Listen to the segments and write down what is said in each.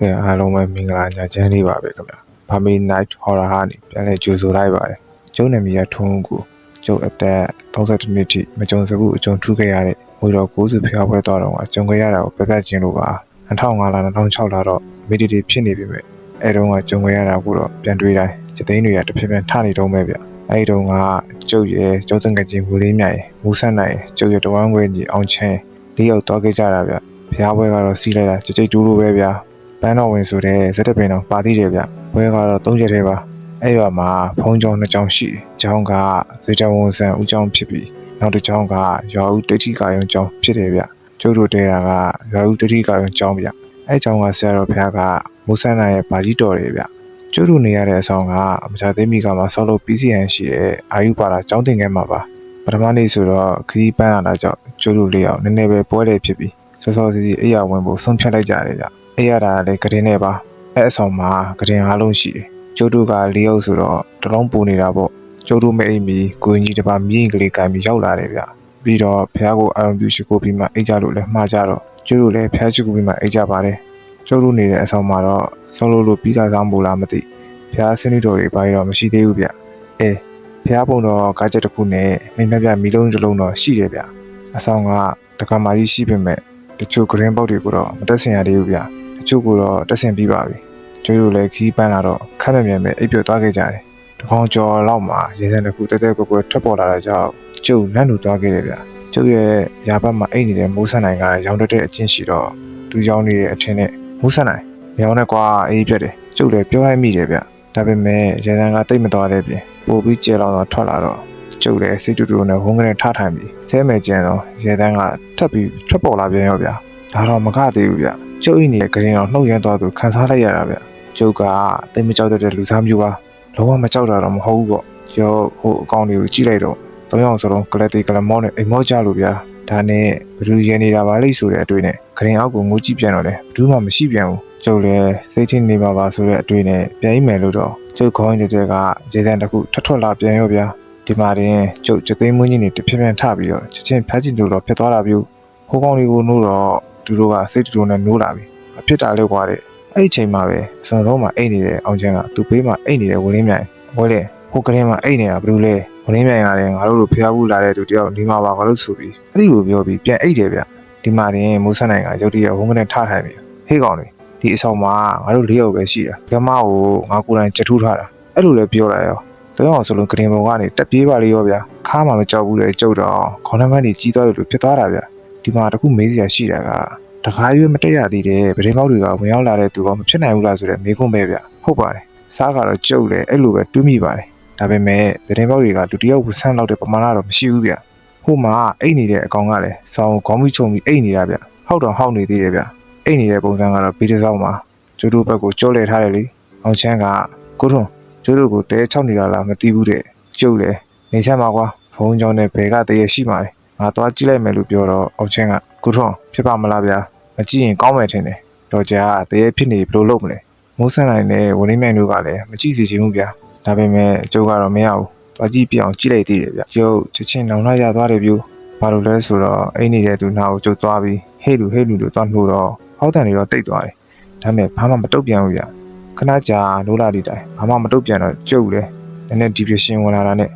ကဲအားလုံးပဲမင်္ဂလာညချမ်းလေးပါပဲခင်ဗျာ။ Bami Night Horror ဟာနေပြန်လဲကြိုဆိုလိုက်ပါတယ်။ကျုံနာမည်ရထုံးကိုကျုပ်အသက်32နှစ်ထိမကြုံစဘူးအကြုံထူးခဲ့ရတဲ့ဝေတော်ကိုစုဖျားပွဲတော်တော့အကြုံခဲ့ရတာကိုပြပြချင်းလို့ပါ2005လ2006လတော့မီဒီတီဖြစ်နေပြီမဲ့အဲတုန်းကကြုံခဲ့ရတာကိုတော့ပြန်တွေးတိုင်းစသိန်းတွေကတစ်ဖြည်းဖြည်းထနေတော့မဲ့ဗျ။အဲဒီတုန်းကကျုပ်ရဲ့ကျုံတငယ်ချင်းဝူလေးမြတ်ရဲ့မူဆက်နိုင်ရဲ့ကျုပ်ရဲ့တဝမ်းခွဲကြီးအောင်ချင်းလေးယောက်တော့ခဲ့ကြတာဗျ။ဖျားပွဲကတော့စီးလိုက်တာကြိတ်ကြိတ်တူးလို့ပဲဗျာ။ ပန်းတော်ဝင်ဆိုတဲ့ဇက်တပင်တော်ပါသေးတယ်ဗျဘွဲကတော့၃ချက်တည်းပါအဲ့ရွာမှာဖုံးကြောင်နှစ်ကြောင်ရှိတယ်ကျောင်းကဇေတဝန်ဆန်ဦးကျောင်းဖြစ်ပြီးနောက်တစ်ကျောင်းကရွာဦးဒိဋ္ဌိကာယုံကျောင်းဖြစ်တယ်ဗျကျုပ်တို့တဲတာကရွာဦးဒိဋ္ဌိကာယုံကျောင်းဗျအဲ့ကျောင်းကဆရာတော်ဘုရားကမုဆန္ဒရဲ့ဗာကြီးတော်တယ်ဗျကျုပ်တို့နေရတဲ့အဆောင်ကမချသိမိကမှာဆောက်လို့ပြီးစီရန်ရှိတဲ့အာယုပါတာကျောင်းတင်ခဲ့မှာပါပထမနေ့ဆိုတော့ခရီးပန်းလာတာကြောင့်ကျုပ်တို့လေးအောင်နည်းနည်းပဲပွဲတယ်ဖြစ်ပြီးစောစောစီးစီးအိယာဝင်ဖို့ဆုံးဖြတ်လိုက်ကြတယ်ဗျ အိယာတာလည်းကတင်းနေပါအဲ့အဆောင်မှာကတင်အားလုံးရှိတယ်ကျုပ်တို့က၄ယောက်ဆိုတော့တလုံးပူနေတာပေါ့ကျုပ်တို့မအိမ်မီကိုရင်ကြီးတစ်ပါးမြင့်ကလေးကင်ပြီးရောက်လာတယ်ဗျပြီးတော့ဖះကိုအာရုံပြုရှိခိုးပြီးမှအိတ်ကြလို့လည်းမှားကြတော့ကျုပ်တို့လည်းဖះရှိခိုးပြီးမှအိတ်ကြပါတယ်ကျုပ်တို့နေတဲ့အဆောင်မှာတော့ဆောလို့လို့ပြီးတာဆောင်မို့လားမသိဖះစင်းတော်တွေဘာတော့မရှိသေးဘူးဗျအဲဖះပုံတော်ကားချက်တစ်ခုနဲ့မိမပြမီလုံးတစ်လုံးတော့ရှိတယ်ဗျအဆောင်ကတက္ကမကြီးရှိပေမဲ့တချို့ဂရင်းပေါက်တွေကိုတော့မတက်ဆင်ရသေးဘူးဗျတ ချို့ကတော့တက်ဆင်ပြီးပါပြီကျိုးတို့လည်းခီးပန်းလာတော့ခက်မမြန်ပဲအိပ်ပျော်သွားခဲ့ကြတယ်တခေါင်ကျော်လောက်မှာရေစံတစ်ခုတဲတဲကွယ်ကွယ်ထွက်ပေါ်လာတဲ့ကြောင့်ကျုပ်လန့်လို့သွားခဲ့တယ်ဗျကျုပ်ရဲ့ရာဘက်မှာအိတ်နေတဲ့မိုးဆန်နိုင်ကရောင်တက်တဲ့အချင်းရှိတော့သူရောင်းနေတဲ့အထင်းနဲ့မိုးဆန်နိုင်ရောင်းနေကွာအေးပြက်တယ်ကျုပ်လည်းပြောလိုက်မိတယ်ဗျဒါပေမဲ့ရေစံကတိတ်မသွားတဲ့ပြင်ပို့ပြီးကျေလောင်တော့ထွက်လာတော့ကျုပ်လည်းစိတ်တူတူနဲ့ဝန်းကနေထထိုင်ပြီးဆဲမယ်ကြံတော့ရေတန်းကထပ်ပြီးထွက်ပေါ်လာပြန်ရောဗျဒါတော့မကသေးဘူးဗျ ကျုပ်ဤနေတဲ့ဂရင်တော်နှုတ်ရမ်းသွားသူခံစားလိုက်ရတာဗျကျုပ်ကတိတ်မကြောက်တတ်တဲ့လူသားမျိုးပါလုံးဝမကြောက်တာတော့မဟုတ်ဘူးပေါ့ကျော်ဟိုအကောင့်တွေကိုကြည့်လိုက်တော့သုံးယောက်စလုံးကလပ်တီကလမောနဲ့အိမ်မောကြလို့ဗျာဒါနဲ့ဘလူရနေတာပါလိမ့်ဆိုတဲ့အတွေ့နဲ့ဂရင်အောက်ကိုငိုကြည့်ပြန်တော့လေဘူးမှမရှိပြန်ဘူးကျုပ်လည်းစိတ်ချင်းနေပါပါဆိုတဲ့အတွေ့နဲ့ပြန်အိမ်မယ်လို့တော့ကျုပ်ခေါင်းရင်းတဲ့ကရေတန်းတစ်ခုထထွက်လာပြန်ရောဗျာဒီမှာတင်ကျုပ်ကျသိမ်းမွင်းကြီးနေတဖြည်းဖြည်းထပြီးတော့ချက်ချင်းဖျားချင်လို့တော့ဖြစ်သွားတာမျိုးဟိုကောင်လေးကိုနိုးတော့ သူတို့ကစိတ်တူတူနဲ့နိုးလာပြီအဖြစ်တာလေးကွာတဲ့အဲ့ဒီချိန်မှာပဲအစွန်ဆုံးမှာအိတ်နေတဲ့အောင်ချမ်းကသူ့ဘေးမှာအိတ်နေတဲ့ဝင်းလင်းမြိုင်ဝဲလေဟိုကလေးမှာအိတ်နေတာဘယ်လိုလဲဝင်းလင်းမြိုင်ကလည်းငါတို့လိုဖျားဘူးလာတဲ့သူတယောက်ဒီမှာပါငါတို့ဆိုပြီးအဲ့ဒီလိုပြောပြီးပြန်အိတ်တယ်ဗျဒီမှာတင်မိုးဆက်နိုင်ကရုတ်တရက်ဝန်းကနေထထိုင်ပြီဟေးကောင်လေဒီအဆောင်မှာငါတို့လေးယောက်ပဲရှိတာကမကိုငါကိုယ်တိုင်ကြက်ထူးထားတာအဲ့လိုလည်းပြောလာရောတော့အောင်ဆိုလို့ကရင်ပုံကနေတက်ပြေးပါလေရောဗျာခါမှမကြောက်ဘူးလေကြုတ်တော့ခေါင်းနှမန်းကြီးကြီးသွားတယ်လို့ဖြစ်သွားတာဗျ ဒီမှာတခုမေးစရာရှိတာကတခါရွေးမတက်ရသေးတယ်ဗရင်ပေါက်တွေကဝင်ရောက်လာတဲ့သူကမဖြစ်နိုင်ဘူးလားဆိုတဲ့မေးခွန်းပဲဗျဟုတ်ပါတယ်စားကတော့ကြုတ်တယ်အဲ့လိုပဲတွေးမိပါတယ်ဒါပေမဲ့ဗရင်ပေါက်တွေကလူတစ်ယောက်ကိုဆန်းလောက်တဲ့ပမာဏတော့မရှိဘူးဗျဟိုမှာအိတ်နေတဲ့အကောင်ကလည်းစောင်းခေါင်းမိချုံပြီးအိတ်နေတာဗျဟောက်တော့ဟောက်နေသေးတယ်ဗျအိတ်နေတဲ့ပုံစံကတော့ဘီတစ်စောင်းမှာကျိုးတို့ဘက်ကိုကြောလဲထားတယ်လေအောင်ချမ်းကကိုထွန်းကျိုးတို့ကိုတဲချောက်နေတာလားမသိဘူးတဲ့ကျုပ်လေနေချမ်းပါကွာဖုန်းကြောင်းနဲ့ဘယ်ကတည်းရရှိမှာလဲ ငါသွားကြည့်လိုက်မယ်လို့ပြောတော့အောင်ချမ်းကကိုထွန်းဖြစ်ပါမလားဗျာမကြည့်ရင်ကောင်းမယ်ထင်တယ်တော်ကြာတရေဖြစ်နေဘယ်လိုလုပ်မလဲမိုးဆန်နိုင်နဲ့ဝင်းနေမြိုင်တို့ကလည်းမကြည့်စီချင်ဘူးဗျာဒါပေမဲ့ကျုပ်ကတော့မရဘူးသွားကြည့်ပြအောင်ကြည့်လိုက်သေးတယ်ဗျကျုပ်ချက်ချင်းနောင်လာရသွားတယ်ဗျဘာလို့လဲဆိုတော့အိမ်နေတဲ့သူနာကိုကျုပ်သွားပြီးဟေးလူဟေးလူလို့သွားနှိုးတော့ဟောက်တန်တွေတော့တိတ်သွားတယ်ဒါပေမဲ့ဘာမှမတုတ်ပြန်ဘူးဗျခဏကြာနိုးလာတဲ့တိုင်ဘာမှမတုတ်ပြန်တော့ကျုပ်လည်းနည်းနည်း depression ဝင်လာတာနဲ့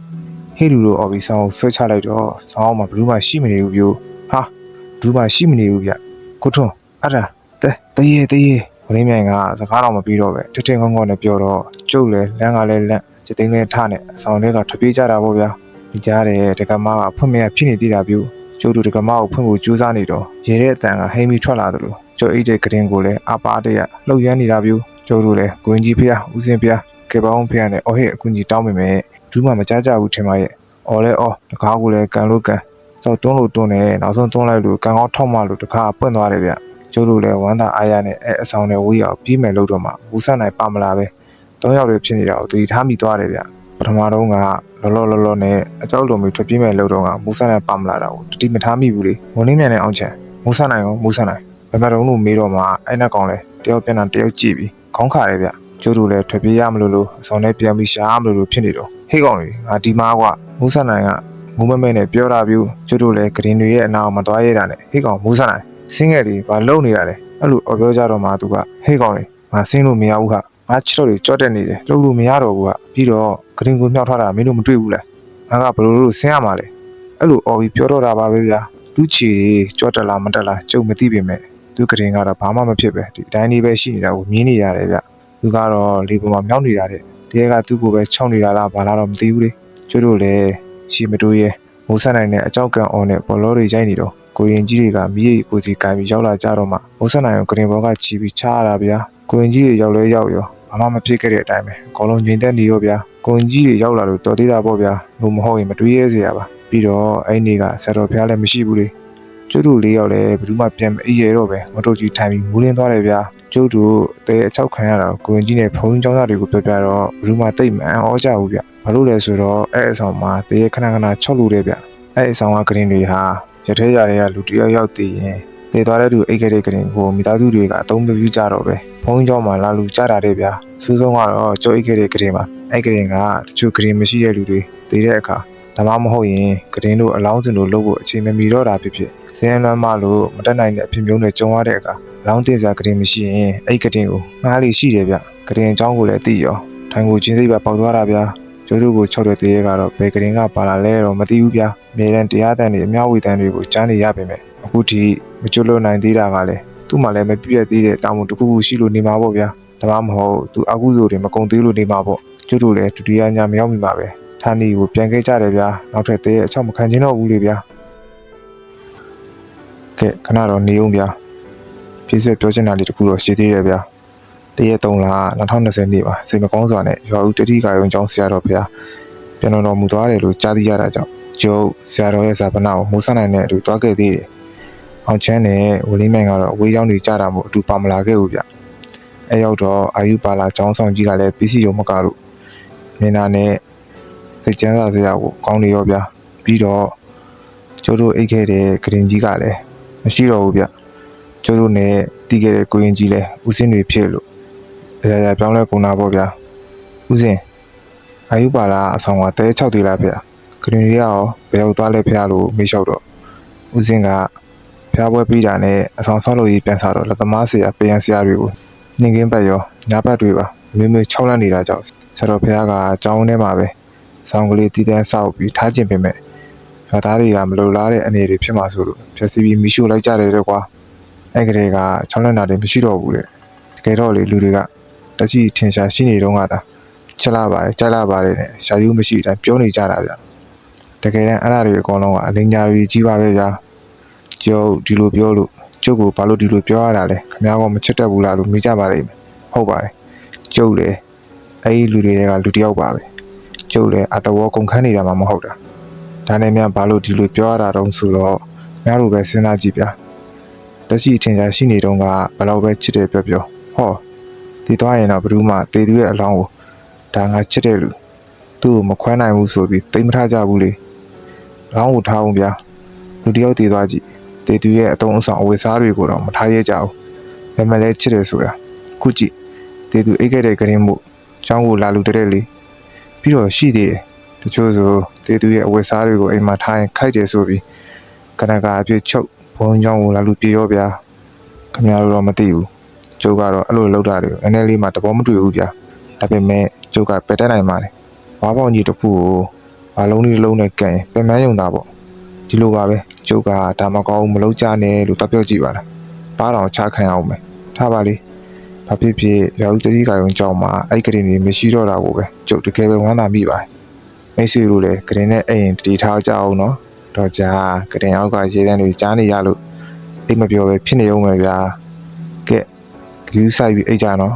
ဟေးလူလို့អော်ပြီးဆောင်းဆွဲချလိုက်တော့ဆောင်းမှာဘယ်သူမှရှိမနေဘူးဗျဟာဘယ်သူမှရှိမနေဘူးဗျကိုထွန်းအဲ့ဒါတဲတရေတရေဝင်းမြိုင်ကစကားတော့မပြီးတော့ပဲထထင်းကောင်းကောင်းနဲ့ပြောတော့ကျုပ်လည်းလမ်းကလည်းလန့်စတိန်လည်းထနဲ့အဆောင်တွေကထပြေးကြတာပေါ့ဗျာဒီကြားတဲ့တက္ကမကအဖွင့်မရဖြစ်နေသေးတာပြူကျုပ်တို့တက္ကမကိုဖွင့်ဖို့ကြိုးစားနေတော့ရေတဲ့အတန်ကဟိမ့်ပြီးထွက်လာတယ်လို့ကျုပ်အိတ်တဲ့ကရင်ကိုလည်းအပါတရလှုပ်ရမ်းနေတာပြူကျုပ်တို့လည်းကိုင်းကြီးဖျားဦးစင်ဖျားကေပေါင်းဖျားနဲ့အော်ဟစ်အကူကြီးတောင်းပေမဲ့ ဘူးမှမကြကြဘူးထင်ပါရဲ့အော်လဲအော်တကားကိုလည်းကန်လို့ကန်စောက်တွန်းလို့တွန်းတယ်နောက်ဆုံးတွန်းလိုက်လို့ကံကောင်းထောက်မှလို့တခါပွင့်သွားတယ်ဗျကျိုးတို့လည်းဝမ်းသာအားရနဲ့အဲအဆောင်နဲ့ဝေးရောက်ပြီးမယ်လို့တော့မှဘူးဆက်နိုင်ပါမလားပဲတောယောက်တွေဖြစ်နေတာကိုတည်ထားမိသွားတယ်ဗျပထမတော့ကလောလောလောလောနဲ့အကြောက်လုံးမျိုးထွက်ပြေးမယ်လို့တော့ကမူဆက်နိုင်ပါမလားတော့တတိမထားမိဘူးလေမုံလေးမြန်နဲ့အောင်ချင်မူဆက်နိုင်ရောမူဆက်နိုင်ဘယ်မှာတော့လို့မေးတော့မှအဲ့နှက်ကောင်လဲတယောက်ပြန်တာတယောက်ကြည့်ပြီးခေါင်းခါတယ်ဗျ ကျိုးတို့လည်းထွက်ပြေးရမလို့လို့အဆောင်နဲ့ပြန်ပြီးရှာမလို့လို့ဖြစ်နေတော့ဟေးကောင်လေငါဒီမှာကမူဆက်နိုင်ကမူးမမဲနဲ့ပြောတာပြူကျွတ်တို့လည်းဂရင်တွေရဲ့အနာအောင်မသွားရတာနဲ့ဟေ့ကောင်မူးဆန်နိုင်စင်းငယ်တွေဘာလုံနေရလဲအဲ့လိုအော်ပြောကြတော့မှသူကဟေးကောင်လေငါဆင်းလို့မရဘူးဟာငါချစ်တော့တွေကြော့တက်နေတယ်လှုပ်လို့မရတော့ဘူးဟာပြီးတော့ဂရင်ကိုမြောက်ထားတာမင်းတို့မတွေ့ဘူးလားငါကဘယ်လိုလုပ်ဆင်းရမှာလဲအဲ့လိုအော်ပြီးပြောတော့တာပါပဲဗျာသူချီတွေကြော့တက်လာမတက်လာကြုံမသိပေမဲ့သူဂရင်ကတော့ဘာမှမဖြစ်ပဲဒီအတိုင်းလေးပဲရှိနေတာကိုမြင်နေရတယ်ဗျ သူကတော့လေပေါ်မှာမြောက်နေတာတဲ့တကယ်ကသူ့ကိုပဲခြောက်နေတာလားဘာလားတော့မသိဘူးလေကျွတ်တို့လည်းရှီမတိုးရဲ့မိုးဆက်နိုင်တဲ့အကြောက်ကံအော်နဲ့ဘောလုံးတွေရိုက်နေတော့ကိုရင်ကြီးတွေကမိရိကိုစီကန်ပြီးရောက်လာကြတော့မှမိုးဆက်နိုင်ကိုဂရင်ဘောကချီပြီးချရတာဗျာကိုရင်ကြီးတွေရောက်လဲရောက်ရောဘာမှမဖြစ်ခဲ့တဲ့အတိုင်းပဲအကုန်လုံးငြိမ်သက်နေရောဗျာကိုရင်ကြီးတွေရောက်လာလို့တော်သေးတာပေါ့ဗျာလို့မဟုတ်ရင်မတွေးရဲစရာပါပြီးတော့အဲ့ဒီကဆရာတော်ဖျားလည်းမရှိဘူးလေ ကျွတ်တို့လေးယောက်လည်းဘယ်သူမှပြန်မအေးရတော့ပဲမတော်ကြီးထိုင်ပြီးမူးလင်းသွားတယ်ဗျာကျုပ်တို့တဲအချောက်ခံရတာကိုရင်ကြီးနဲ့ဖုန်းကျောင်းသားတွေကိုပြောပြတော့ဘယ်သူမှတိတ်မှန်ဩကြဘူးဗျဘာလို့လဲဆိုတော့အဲ့အဆောင်မှာတရေခဏခဏချောက်လို့တယ်ဗျအဲ့အဆောင်ကဂရင်တွေဟာရထဲရတဲ့ကလူတယောက်ယောက်တည်ရင်တည်သွားတဲ့သူအိတ်ခဲ့တဲ့ဂရင်ကိုမိသားစုတွေကအသုံးမပြုကြတော့ပဲဖုန်းကျောင်းမှာလာလူကြတာတဲ့ဗျစူးဆုံးကတော့ကြောအိတ်ခဲ့တဲ့ဂရင်မှာအဲ့ဂရင်ကတချို့ဂရင်မရှိတဲ့လူတွေတည်တဲ့အခါ ဒါမှမဟုတ်ရင်ဂရင်တို့အလောင်းစင်တို့လုပ်ဖို့အချိန်မမီတော့တာဖြစ်ဖြစ်စင်းလမ်းမလို့မတက်နိုင်တဲ့အဖြစ်မျိုးနဲ့ကြုံရတဲ့အခါလောင်းတင်စားဂရင်မရှိရင်အဲ့ဂရင်ကိုငားလေးရှိတယ်ဗျဂရင်အကြောင်းကိုလည်းသိရောထိုင်ကိုချင်းစိတ်ပဲပေါက်သွားတာဗျကျိုးတို့ကို၆တဲ့တရေကတော့ဘယ်ဂရင်ကပါလာလဲတော့မသိဘူးဗျအမြဲတမ်းတရားတန်တွေအများဝေတန်တွေကိုကြားနေရပါမယ်အခုထိမကျွလွတ်နိုင်သေးတာကလည်းသူ့မှာလည်းမပြည့်သေးတဲ့တာဝန်တစ်ခုခုရှိလို့နေမှာပေါ့ဗျာဒါမှမဟုတ်သူအကုသိုလ်တွေမကုံသေးလို့နေမှာပေါ့ကျိုးတို့လည်းဒုတိယညမရောက်မိမှာပဲ ဌာနီကိုပြန်ခဲ့ကြတယ်ဗျာနောက်ထပ်တရေအချောက်မခံချင်းတော့ဘူးလေဗျာကဲခဏတော့နေအောင်ဗျာပြည့်စုံပြောချင်တာလေးတစ်ခုတော့ရှိသေးတယ်ဗျာတရက်3လ2020နှစ်ပါစိတ်မကောင်းစွာနဲ့ရွာဦးတတိကာယုံကျောင်းဆရာတော်ဖျားပြန်တော်မူသွားတယ်လို့ကြားသိရတာကြောင့်ကျုပ်ဆရာတော်ရဲ့ဇာပနာကိုမိုးဆနိုင်တဲ့အတူတွားခဲ့သေးတယ်။အောင်ချမ်းနဲ့ဝလင်းမိုင်ကတော့အဝေးရောက်နေကြတာမို့အတူပါမလာခဲ့ဘူးဗျ။အဲရောက်တော့အာယုပါလာကျောင်းဆောင်ကြီးကလည်းပစ္စည်းရုံမကလို့မင်းသားနဲ့ စိတ်ချမ်းသာစရာကိုကောင်းနေရောဗျာ။ပြီးတော့ကျိုးတို့အိတ်ခဲ့တဲ့ဂရင်ကြီးကလည်းမရှိတော့ဘူးဗျ။ကျိုးတို့နဲ့တီးခဲ့တဲ့ကိုရင်ကြီးလည်းဦးစင်းတွေဖြစ်လို့အရာရာပြောင်းလဲကုန်တာပေါ့ဗျာဥစဉ်အာယုပါလာအဆောင်ကတဲ6တေးလားဗျာဂရင်ရီကရောဘယ်ရောက်သွားလဲဖျားလို့မေးလျှောက်တော့ဥစဉ်ကဖျားပွဲပြီးတာနဲ့အဆောင်ဆောက်လို့ရေးပြန်စားတော့လက်သမားဆရာပြန်ဆရာတွေကိုနှင်ကင်းပတ်ရောညဘက်တွေပါမေမေ6လန့်နေတာကြောင့်ဆရာတော်ဖျားကကြောင်းထဲမှာပဲ ဆောင်းကလေးတည်တန်းဆောက်ပြီးထားကျင်ပေမဲ့ရွာသားတွေကမလိုလားတဲ့အနေတွေဖြစ်မှာဆိုလို့ဖြက်စီပြီးမိရှို့လိုက်ကြတယ်တဲ့ကွာအဲ့ကလေးက6လန့်တာတွေမရှိတော့ဘူးတဲ့တကယ်တော့လေလူတွေကတက်ရှိထင်ရှားရှိနေတော့ကသာချက်လာပါတယ်ကြိုက်လာပါတယ်နဲ့ရှာယူမရှိတဲ့အတိုင်းပြောနေကြတာဗျတကယ်တမ်းအဲ့ဒါတွေအကုန်လုံးကအလင်းညာတွေကြီးပါပဲဗျာကျုပ်ဒီလိုပြောလို့ကျုပ်ကိုဘာလို့ဒီလိုပြောရတာလဲခင်ဗျားကမချစ်တတ်ဘူးလားလို့မေးကြပါလိမ့်မယ်ဟုတ်ပါတယ်ကျုပ်လေအဲ့ဒီလူတွေကလူတစ်ယောက်ပါပဲ ကျုပ်လည်းအတဝေါကုန်ခန်းနေတာမှမဟုတ်တာဒါနဲ့များဘာလို့ဒီလိုပြောရတာတုံးဆိုတော့ခင်ဗျားတို့ပဲစဉ်းစားကြည့်ဗျာတက်ရှိထင်ရှားရှိနေတော့ကဘယ်တော့ပဲချစ်တယ်ပြောပြောဟောဒီသွားရင်တော့ဘယ်သူမှတေသူရဲ့အလောင်းကိုဒါငါချစ်တဲ့လူသူ့ကိုမခွဲနိုင်ဘူးဆိုပြီးတိမ်မထားကြဘူးလေလောင်းကိုထားအောင်ဗျာလူတယောက်တည်သွားကြည့်တေသူရဲ့အတုံးအဆောင်အဝတ်စားတွေကိုတော့မထားရကြဘူးဘယ်မှလဲချစ်တယ်ဆိုတာခုကြည့်တေသူအိတ်ခဲ့တဲ့ကရင်မှုចောင်းကိုလာလူတဲ့လေ ပြီးတော့ရှိသေးတယ်တချို့ဆိုတေသူရဲ့အဝတ်စားတွေကိုအိမ်မှာထားရင်ခိုက်တယ်ဆိုပြီးကနကာအပြည့်ချုပ်ဘုံကြောင့်ကိုလာလူပြေရောဗျာခင်ဗျားတို့တော့မသိဘူးကျုပ်ကတော့အဲ့လိုလောက်တာတွေကိုနည်းနည်းလေးမှတဘောမတွေ့ဘူးဗျာဒါပေမဲ့ကျုပ်ကပယ်တတ်နိုင်ပါတယ်ဝါပေါင်ကြီးတစ်ခုကိုဘာလုံးလေးတစ်လုံးနဲ့ကန်ရင်ပင်မယုံတာပေါ့ဒီလိုပါပဲကျုပ်ကဒါမကောင်းဘူးမလုံးကြနဲ့လို့တော့ပြောကြည့်ပါလားပါတော့ချခံရအောင်မယ်ထားပါလေ ဘာဖြစ်ဖြစ်ရောက်တတိကယုံကြောင်းမှာအဲ့ကလေးတွေမရှိတော့တာကိုပဲကျုပ်တကယ်ပဲဝမ်းသာမိပါတယ်မိတ်ဆွေတို့လည်းကရင်နဲ့အိမ်တတိထားကြအောင်နော်တော့ကြာကတင်အောက်ကရေတန်းတွေကြားနေရလို့အိတ်မပြောပဲဖြစ်နေအောင်ပဲဗျာကဲဂယူးဆိုင်ပြီးအိတ်ကြနော်